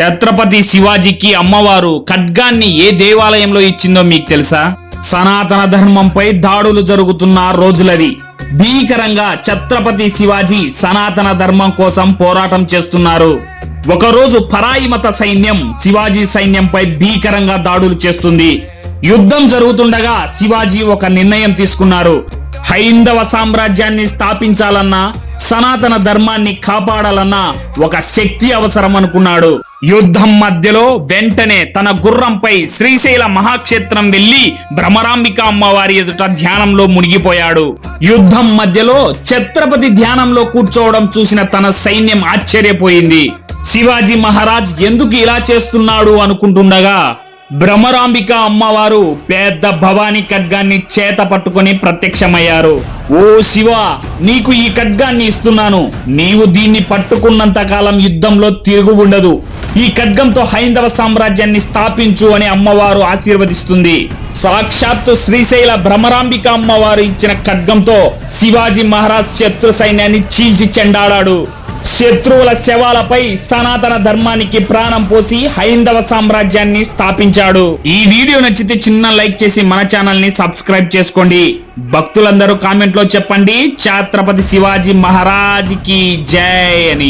ఛత్రపతి శివాజీకి అమ్మవారు ఖడ్గాన్ని ఏ దేవాలయంలో ఇచ్చిందో మీకు తెలుసా? సనాతన ధర్మంపై దాడులు జరుగుతున్న రోజులవి. భీకరంగా ఛత్రపతి శివాజీ సనాతన ధర్మం కోసం పోరాటం చేస్తున్నారు. ఒకరోజు పరాయి మత సైన్యం శివాజీ సైన్యంపై భీకరంగా దాడులు చేస్తుంది. యుద్ధం జరుగుతుండగా శివాజీ ఒక నిర్ణయం తీసుకున్నారు. హైందవ సామ్రాజ్యాన్ని స్థాపించాలన్నా సనాతన ధర్మాన్ని కాపాడాలన్నా ఒక శక్తి అవసరం అనుకున్నాడు యుద్ధం మధ్యలో వెంటనే తన గుర్రంపై శ్రీశైల మహాక్షేత్రం వెళ్ళి భ్రమరాంబిక అమ్మవారి ఎదుట ధ్యానంలో మునిగిపోయాడు. యుద్ధం మధ్యలో ఛత్రపతి ధ్యానంలో కూర్చోవడం చూసిన తన సైన్యం ఆశ్చర్యపోయింది. శివాజీ మహారాజ్ ఎందుకు ఇలా చేస్తున్నాడు అనుకుంటుండగా భ్రమరాంబిక అమ్మవారు పెద్ద భవానీ ఖడ్గాన్ని చేత పట్టుకొని ప్రత్యక్షమయ్యారు. ఓ శివ నీకు ఈ ఖడ్గాన్ని ఇస్తున్నాను. నీవు దీన్ని పట్టుకున్నంత కాలం యుద్ధంలో తిరుగు ఉండదు. ఈ ఖడ్గంతో హైందవ సామ్రాజ్యాన్ని స్థాపించు అని అమ్మవారు ఆశీర్వదిస్తుంది. సాక్షాత్తు శ్రీశైల భ్రమరాంబిక అమ్మవారు ఇచ్చిన ఖడ్గంతో శివాజీ మహారాజ్ శత్రు సైన్యాన్ని చీల్చి చెండాడాడు. శత్రువుల శవాలపై సనాతన ధర్మానికి ప్రాణం పోసి హైందవ సామ్రాజ్యాన్ని స్థాపించాడు. ఈ వీడియో నచ్చితే చిన్న లైక్ చేసి మన ఛానల్ని సబ్స్క్రైబ్ చేసుకోండి. భక్తులందరూ కామెంట్లో చెప్పండి. ఛాత్రపతి శివాజీ మహారాజ్కి జై అని.